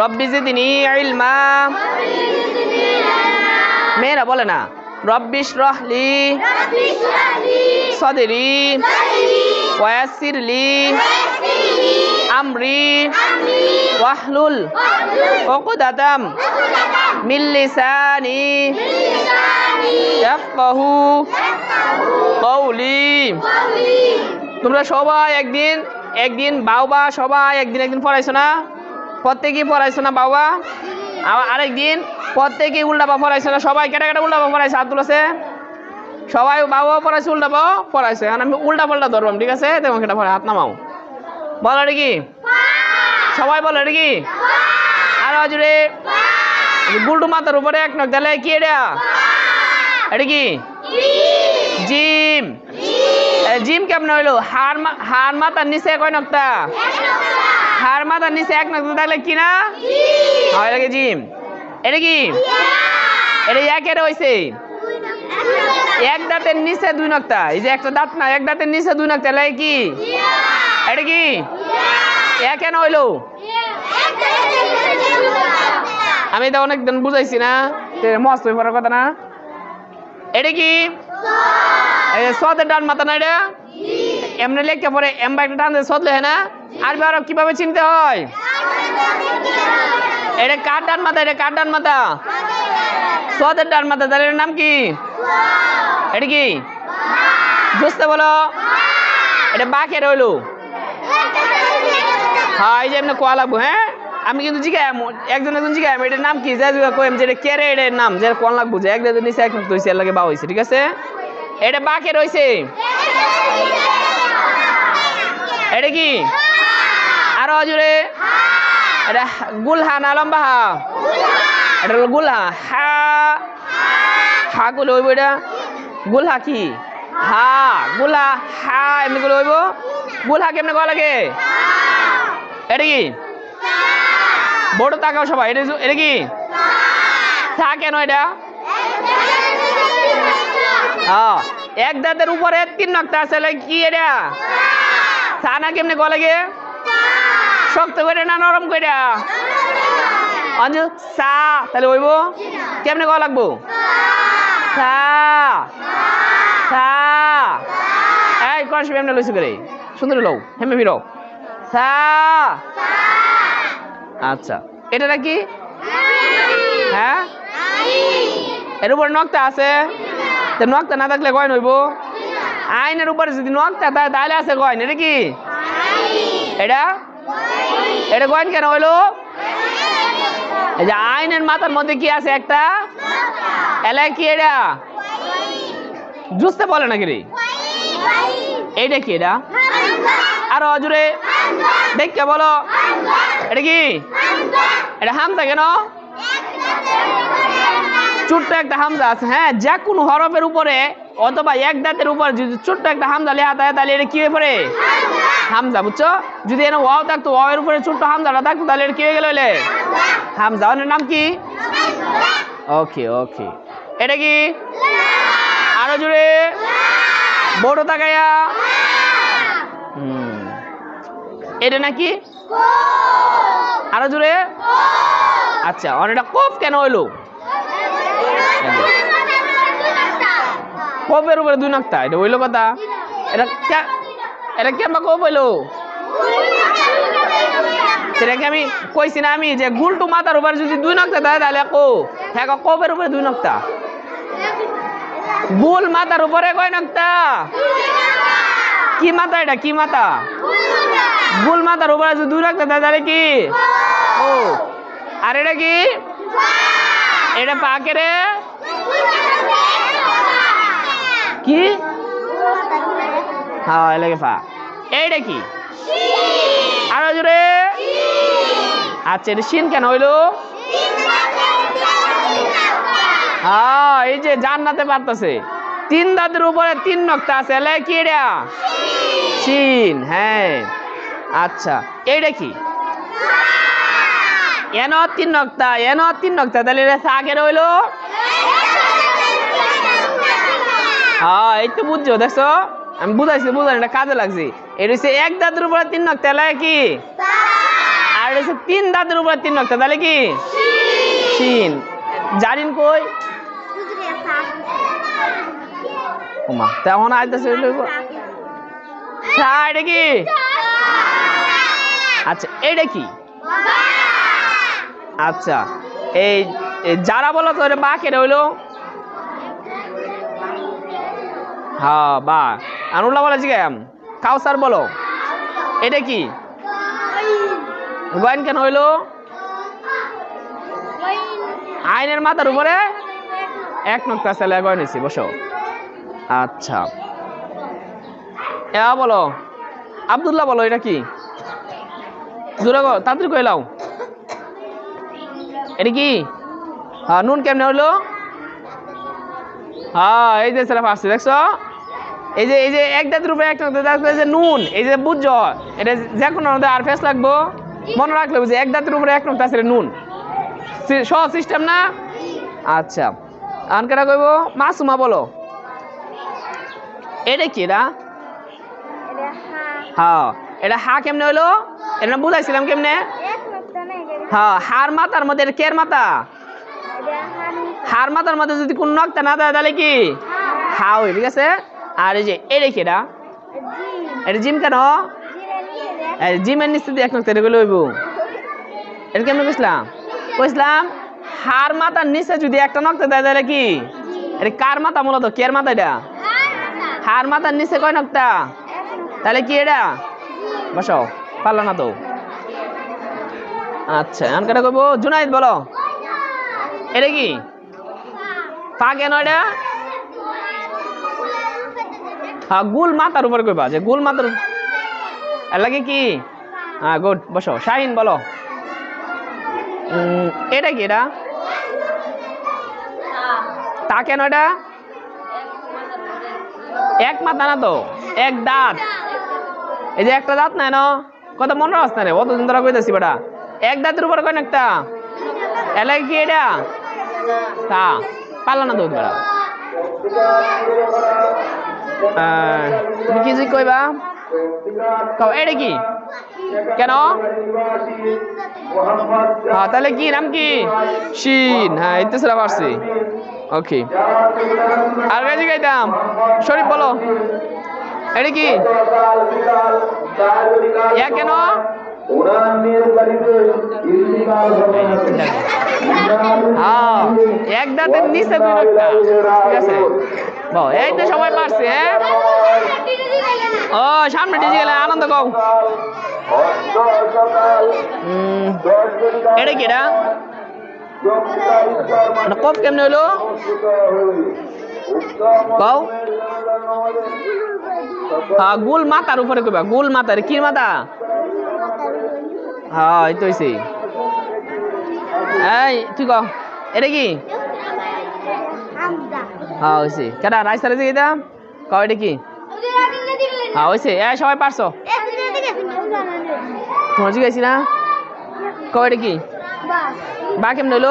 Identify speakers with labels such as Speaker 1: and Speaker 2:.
Speaker 1: রব্বি জিদিনি ইলমা। মেয়েরা বলে না রব্বিশ রহলি সদরি। ওয়াসিরলি আমরি। ওয়াহলুল। উকদাতাম মিন লিসানি। ইয়াফকাহু। কওলি। তোমরা সবাই একদিন একদিন বাবা সবাই একদিন একদিন পড়াইছো না? প্রত্যেকেই পড়াইছো না বাবা? আরেকদিন প্রত্যেকেই উল্টাপা পড়াইছো না? সবাই কেটে কেটে উল্টাপা পড়াইছে, আব্দুল আছে? সবাই বাবা পড়াইছে উল্টাপা পড়াইছে। এখন আমি উল্টা পাল্টা ধরবাম, ঠিক আছে? তেমন কেটে পড়াই হাত নামাও। বলো এটা কি? সবাই বলো এটা কি? আর জুড়ে গুলটু মাথার উপরে এক নখ, তাহলে কি এটা? এটা কি? জিম। জিম কেমন হইল? হার হার মাথার নিচে কয় নক্তা হার মাথার নিচে এক নক্তা থাকলে কি না? হয় লাগে জিম? এটা কি? এটা একের হইছে? এক দাঁতের নিচে দুই নক্তা। এই যে একটা দাঁত না এক দাঁতের নিচে দুই নক্তা লাগে কি? এটা কি? এক কেন হইল? আমি তো অনেক দিন বুঝাইছি না। মস্ত হয়ে পড়ার কথা না। এটা কি? সদের ডান মাথা না এটা? এমনি লেখকে পরে এমবা একটা টান দিয়ে সদ লেখে না? আর আরও কীভাবে চিনতে হয়? এটা কার ডান মাথা? এটা কার ডান মাথা? সদের ডান মাথা, তাহলে নাম কি? এটা কি? বুঝতে বলো? এটা বাকের হইল। হ্যাঁ এই যে এমনি কোয়া লাগবো হ্যাঁ? আমি কিন্তু জিজ্ঞাসা একজন একজন জিজ্ঞাসা এটার নাম কি? যা জিজ্ঞাসা কইম যে এটা কেরে এটার নাম? যে কোন লাগবো যে একজন নিচে এক নক্ত হইছে এর লাগে বা হইছে, ঠিক আছে? এটা বাকে রইছে এটা কি? আরও জুড়ে এটা গুলহা না লম্বা হা? এটা গুলহা। হা। হা গুলো হইব এটা। গুলহা কি? হা। গুলহা। হা এমনি গুলো হইব। গুলহা কেমনে কয়া লাগে? এটা কি? বড় তাকাও সবাই। এটা এটা কি? চা কেন এটা? হ্যাঁ। এক দাঁতের উপরে তিন নক্তা আছে। কি এটা? চা না কেমনে কয়া লাগে শক্ত করে না, নরম করে? অঞ্জু সা তাহলে হইব কেমনে কয়া লাগবো? চা চা। এই কনস এমনি লইছে করে সুন্দর লও, হেমে ফিরো চা। আচ্ছা এটা নাকি? হ্যাঁ? এর উপর নক্তা আছে। তো নক্তা না থাকলে কয় নইব? আইনের উপরে যদি নক্তা থাকে তাহলে আছে কয় এটা কি? এটা? এটা কয়েন কেন হইল আইনের মাথার মধ্যে কি আছে একটা? এলাকা কি এটা? জুসতে বলে নাকি রে? এইটা কি এটা? আরও অজুরে। দেখতে বলো। এটা কি? এটা হামজা কেন? ছোট্ট একটা হামজা আছে। হ্যাঁ যে কোনো হরফের উপরে অথবা এক দাঁতের উপর যদি ছোট্ট একটা হামজা লেখা থাকে, তাহলে এটা কি হয়ে পড়ে? হামজা, বুঝছ? যদি এখানে ওয়াও থাকতো ওয়াও এর উপরে ছোট্ট হামজাটা থাকতো, তাহলে এটা কি হয়ে গেল হামজা। ওর নাম কি? ওকে ওকে। এটা কি? আরও জুড়ে বড় তাকাইয়া হুম। এটা নাকি? আরও জুড়ে আচ্ছা অনেকটা কফ কেন হইল? কফের উপরে দুই নক্তা এটা হইল কথা? এটা এটা কেমন কফ হইল সেটাকে আমি কইছি না আমি? যে গুলটু মাথার উপরে যদি দুই নক্তা দেয় তাহলে কো। হ্যাঁ কফের উপরে দুই নক্তা গুল মাথার উপরে কয় নক্তা কি মাথা এটা? কি মাথা? গুল মাথার উপরে যদি দুই নক্তা দেয় তাহলে কি? ও। আর এটা কি? এটা পাকে রে? কি? হ্যাঁ কি? আরও জোরে। আচ্ছা সিন কেন হইল? হ্যাঁ এই যে জান্নাতে পারতেছে। তিন দাঁতের উপরে তিন নক্তা আছে, এলে কি এটা? সিন হ্যাঁ। আচ্ছা এইটা কি? এন তিন নক্তা এন তিন নক্তা, তাহলে এটা আগের হইল? হ্যাঁ এই তো বুঝছ, দেখছ? আমি বুঝাইছি বুঝাই এটা কাজে লাগছে। এটা হচ্ছে এক দাঁতের উপরে তিন নক্তা এলে কি? আর এটা হচ্ছে তিন দাঁতের উপরে তিন নক্তা, তাহলে কি? শিন। জারিন কই? ওমা তেমন আইতেছে হ্যাঁ এটা কি? আচ্ছা এটা কি? আচ্ছা এই যারা বলো তো, এটা কেটে হইল হ্যাঁ বা। আনুল্লাহ বলে জিগাম কাউসার বলো। এটা কি? গয়েন কেন হইল? আইনের মাথার উপরে? এক নক্তা ছেলে গয় নিছি, বসো। আচ্ছা। এ বলো। আব্দুল্লাহ বলো, এটা কি? গো তাড়াতাড়ি কইলাও এটা কি? হ্যাঁ নুন কেমনে হলো হ্যাঁ এই যে সেটা পাচ্ছি দেখছ? এই যে এই যে এক দাঁতের উপরে এক যে নুন এই যে বুঝছ? এটা যে কোনো আর ফেস লাগবো। মনে রাখলে বুঝি এক দাঁতের উপরে এক নক্তা আছে নুন। সি- সহজ সিস্টেম না? আচ্ছা। আনকাটা কইব মাসুমা বলো। এটা কি এটা? হ্যাঁ। এটা হা কেমনে হইল? এটা না বুঝাইছিলাম কেমনে? হ্যাঁ হার মাথার মধ্যে এটা কের মাথা? হার মাথার মধ্যে যদি কোন নক্তা না দেয় তাহলে কি? হা। হই ঠিক আছে? আর এই যে এটা কি এটা। জিম কেন? এই জিমের নিচে দিয়ে এক নক্তা এটা গেলে হইব। এটা কেমনে কইছিলাম? কইছিলাম হার মাথার নিচে যদি একটা নক্তা দেয়, তাহলে কি? এটা কার মাথা মূলত? কের মাথা এটা? হার মাথার নিচে কয় নক্তা তাহলে কি এটা? বসো পারলা না তো। আচ্ছা আনকাটা করব জুনাইদ, বলো। এটা কি? পা কেন এটা? হ্যাঁ গুল মাথার উপরে কইবা, যে গুল মাথার লাগে কি? হ্যাঁ গুড বসো, শাহিন বলো। এটা কি এটা? তা কেন এটা? এক মাথা না তো, এক দাঁত। এই যে একটা দাঁত নাই না কত মনে রাখছ না রে, অতদিন ধরে কইতেছি বেটা। এক দাঁতের উপরে কয় না একটা এলাকা কি এটা? তা, পারলা না তো বেটা তুমি কি যে কইবা? কও এটা কি? কেন? হ্যাঁ তাহলে কি, নাম কি? শিন। হ্যাঁ এই তো সেটা ওকে আর কাছে গাইতাম, শরীফ বলো। এটা কি? কেন? হ্যাঁ এক দাঁতের নিচে দুই ঠিক আছে? এই তো সবাই পারছে হ্যাঁ? ও সামনে ডিজি গেলে আনন্দ কও। উম, এটা কি কপ কেমনে হ্যাঁ গুল মাথার উপরে কইবা গুল মাথার কি মাথা? হ্যাঁ এই তো এই তুই কও কি? হ্যাঁ হয়েছে কেটা রাইস তারে যে দাম কয়টা কি? হ্যাঁ হয়েছে এ সবাই পারছ? তোমার জিজ্ঞাসি না কয়টা কি? বা কেমন হইল?